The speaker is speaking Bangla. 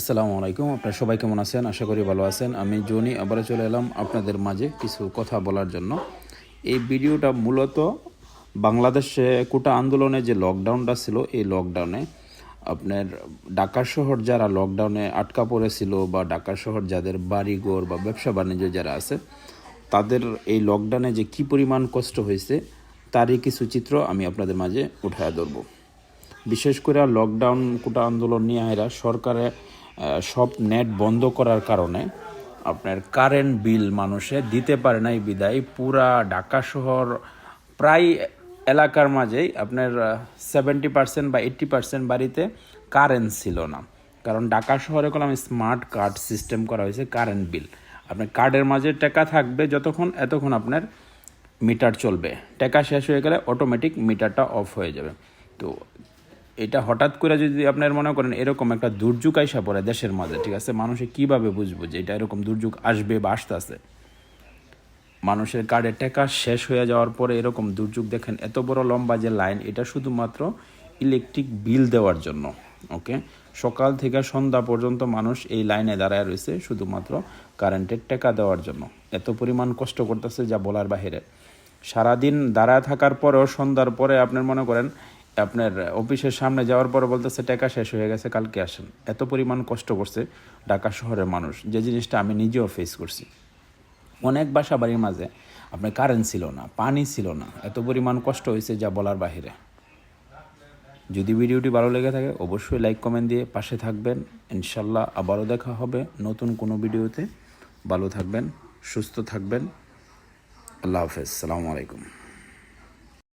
আসসালামু আলাইকুম। আপনারা সবাই কেমন আছেন? আশা করি ভালো আছেন। আমি জনি, আবারও চলে এলাম আপনাদের মাঝে কিছু কথা বলার জন্য। এই ভিডিওটা মূলত বাংলাদেশে কোটা আন্দোলনে যে লকডাউনটা ছিল, এই লকডাউনে আপনার ঢাকা শহর যারা লকডাউনে আটকা পড়েছিল বা ঢাকা শহর যাদের বাড়িঘর বা ব্যবসা বাণিজ্য যারা আছে, তাদের এই লকডাউনে যে কি পরিমাণ কষ্ট হয়েছে, তারই কিছু চিত্র আমি আপনাদের মাঝে উঠায় ধরবো। বিশেষ করে লকডাউন কোটা আন্দোলন নিয়ে এরা সরকারে সব নেট বন্ধ করার কারণে আপনার কারেন্ট বিল মানুষে দিতে পারে নাই বিদায়। পুরা ঢাকা শহর প্রায় এলাকার মাঝেই আপনার সেভেন্টি পার্সেন্ট বা এইট্টি পার্সেন্ট বাড়িতে কারেন্ট ছিল না। কারণ ঢাকা শহরে করলাম স্মার্ট কার্ড সিস্টেম করা হয়েছে কারেন্ট বিল আপনার কার্ডের মাঝে টাকা থাকবে যতক্ষণ, এতক্ষণ আপনার মিটার চলবে। টাকা শেষ হয়ে গেলে অটোমেটিক মিটারটা অফ হয়ে যাবে। তো এটা হঠাৎ করে যদি আপনার মনে করেন এরকম একটা দুর্যোগ আইসা পড়ে দেশের মাঝে, ঠিক আছে? মানুষে কীভাবে বুঝব যে এটা এরকম দুর্যোগ আসবে বা আসতেছে? মানুষের কার্ডের টাকা শেষ হয়ে যাওয়ার পরে এরকম দুর্যোগ দেখেন, এত বড় লম্বা যে লাইন, এটা শুধুমাত্র ইলেকট্রিক বিল দেওয়ার জন্য, ওকে? সকাল থেকে সন্ধ্যা পর্যন্ত মানুষ এই লাইনে দাঁড়ায় রয়েছে শুধুমাত্র কারেন্টের টাকা দেওয়ার জন্য। এত পরিমাণ কষ্ট করতেছে যা বলার বাহিরে। সারাদিন দাঁড়ায় থাকার পরেও সন্ধ্যার পরে আপনার মনে করেন আপনার অফিসের সামনে যাওয়ার পরে বলতেছে, টাকা শেষ হয়ে গেছে, কালকে আসেন। এত পরিমাণ কষ্ট করছে ঢাকা শহরের মানুষ, যে জিনিসটা আমি নিজেও ফেস করছি। অনেক বাসা বাড়ির মাঝে আপনার কারেন্ট ছিল না, পানি ছিল না, এত পরিমাণ কষ্ট হয়েছে যা বলার বাহিরে। যদি ভিডিওটি ভালো লেগে থাকে, অবশ্যই লাইক কমেন্ট দিয়ে পাশে থাকবেন। ইনশাল্লাহ আবারও দেখা হবে নতুন কোনো ভিডিওতে। ভালো থাকবেন, সুস্থ থাকবেন। আল্লাহ হাফেজ, সালামু আলাইকুম।